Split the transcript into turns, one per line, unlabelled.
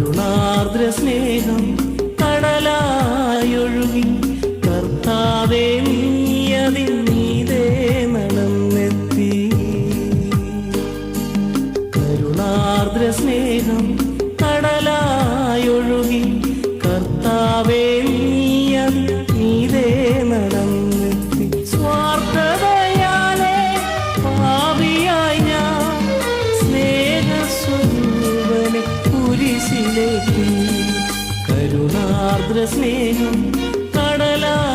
കരുണാർദ്ര സ്നേഹം കടലായൊഴുകി കർത്താവേ നീയതിൽ നീതേ നടന്നെത്തി. കരുണാർദ്ര സ്നേഹം കടലായൊഴുകി കർത്താവേ നീയതിൽ കുരിശിലേക്ക് കരുണാർദ്ര സ്നേഹം കടലായൊഴുകി